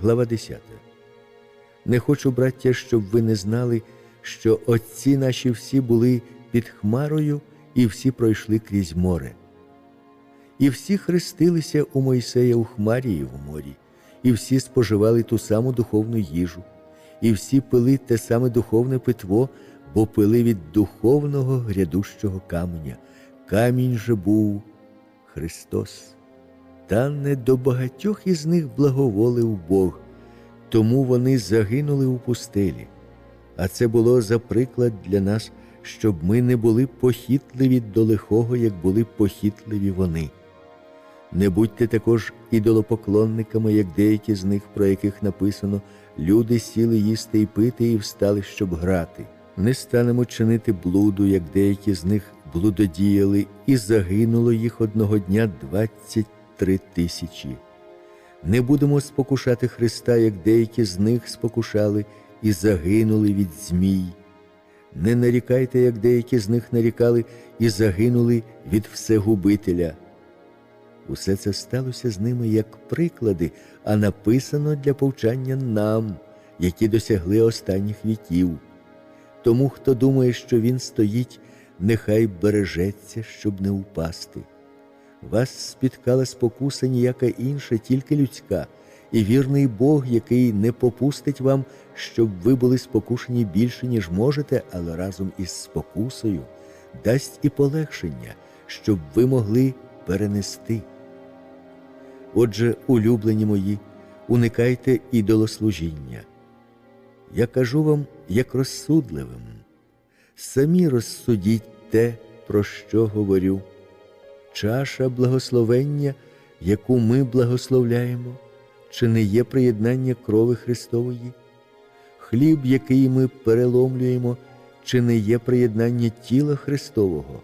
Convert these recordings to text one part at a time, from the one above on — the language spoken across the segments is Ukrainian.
глава 10. Не хочу, браття, щоб ви не знали, що отці наші всі були під хмарою і всі пройшли крізь море. І всі хрестилися у Мойсея у хмарі і в морі, і всі споживали ту саму духовну їжу, і всі пили те саме духовне питво, бо пили від духовного грядущого каменя. Камінь же був Христос. Та не до багатьох із них благоволив Бог, тому вони загинули у пустелі. А це було за приклад для нас, щоб ми не були похитливі до лихого, як були похитливі вони. Не будьте також ідолопоклонниками, як деякі з них, про яких написано, люди сіли їсти і пити і встали, щоб грати. Не станемо чинити блуду, як деякі з них блудодіяли, і загинуло їх одного дня двадцять три тисячі. Не будемо спокушати Христа, як деякі з них спокушали і загинули від змій. Не нарікайте, як деякі з них нарікали і загинули від всегубителя. Усе це сталося з ними як приклади, а написано для повчання нам, які досягли останніх віків. Тому, хто думає, що він стоїть, нехай бережеться, щоб не упасти. Вас спіткала спокуса ніяка інша, тільки людська, і вірний Бог, який не попустить вам, щоб ви були спокушені більше, ніж можете, але разом із спокусою дасть і полегшення, щоб ви могли перенести. Отже, улюблені мої, уникайте ідолослужіння. Я кажу вам, як розсудливим, самі розсудіть те, про що говорю. Чаша благословення, яку ми благословляємо, чи не є приєднання крови Христової? Хліб, який ми переломлюємо, чи не є приєднання тіла Христового?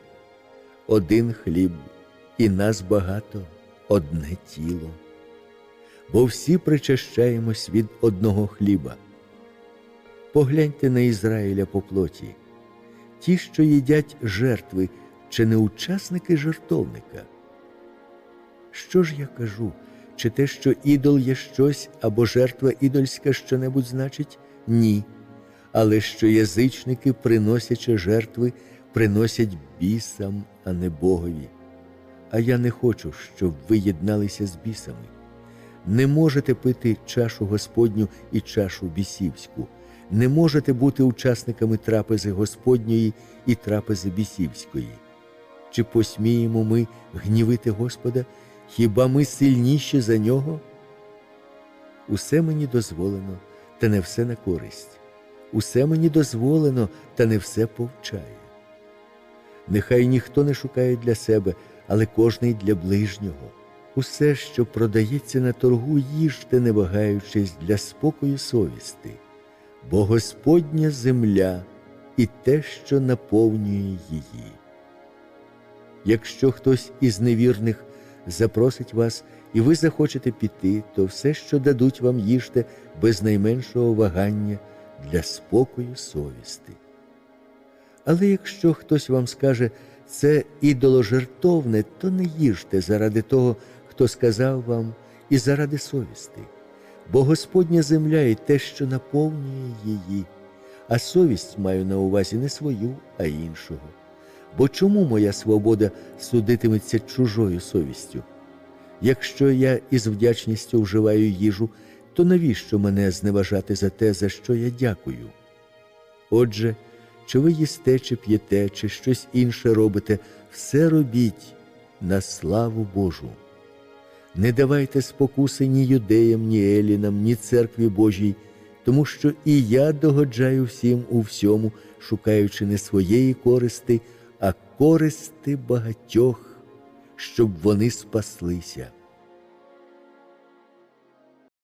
Один хліб, і нас багато, одне тіло. Бо всі причащаємось від одного хліба. Погляньте на Ізраїля по плоті. Ті, що їдять жертви, чи не учасники жертовника? Що ж я кажу? Чи те, що ідол є щось або жертва ідольська що-небудь значить? Ні. Але що язичники, приносячи жертви, приносять бісам, а не Богові. А я не хочу, щоб ви єдналися з бісами. Не можете пити чашу Господню і чашу бісівську, не можете бути учасниками трапези Господньої і трапези бісівської. Чи посміємо ми гнівити Господа? Хіба ми сильніші за нього? Усе мені дозволено, та не все на користь. Усе мені дозволено, та не все повчає. Нехай ніхто не шукає для себе, але кожний для ближнього. Усе, що продається на торгу, їжте, не вагаючись для спокою совісти, бо Господня земля і те, що наповнює її. Якщо хтось із невірних запросить вас, і ви захочете піти, то все, що дадуть вам, їжте без найменшого вагання для спокою совісти. Але якщо хтось вам скаже, це ідоложертовне, то не їжте заради того, хто сказав вам, і заради совісти, бо Господня земля і те, що наповнює її, а совість маю на увазі не свою, а іншого. Бо чому моя свобода судитиметься чужою совістю? Якщо я із вдячністю вживаю їжу, то навіщо мене зневажати за те, за що я дякую? Отже, чи ви їсте, чи п'єте, чи щось інше робите, все робіть на славу Божу. Не давайте спокуси ні юдеям, ні елінам, ні церкві Божій, тому що і я догоджаю всім у всьому, шукаючи не своєї користи, а користи багатьох, щоб вони спаслися.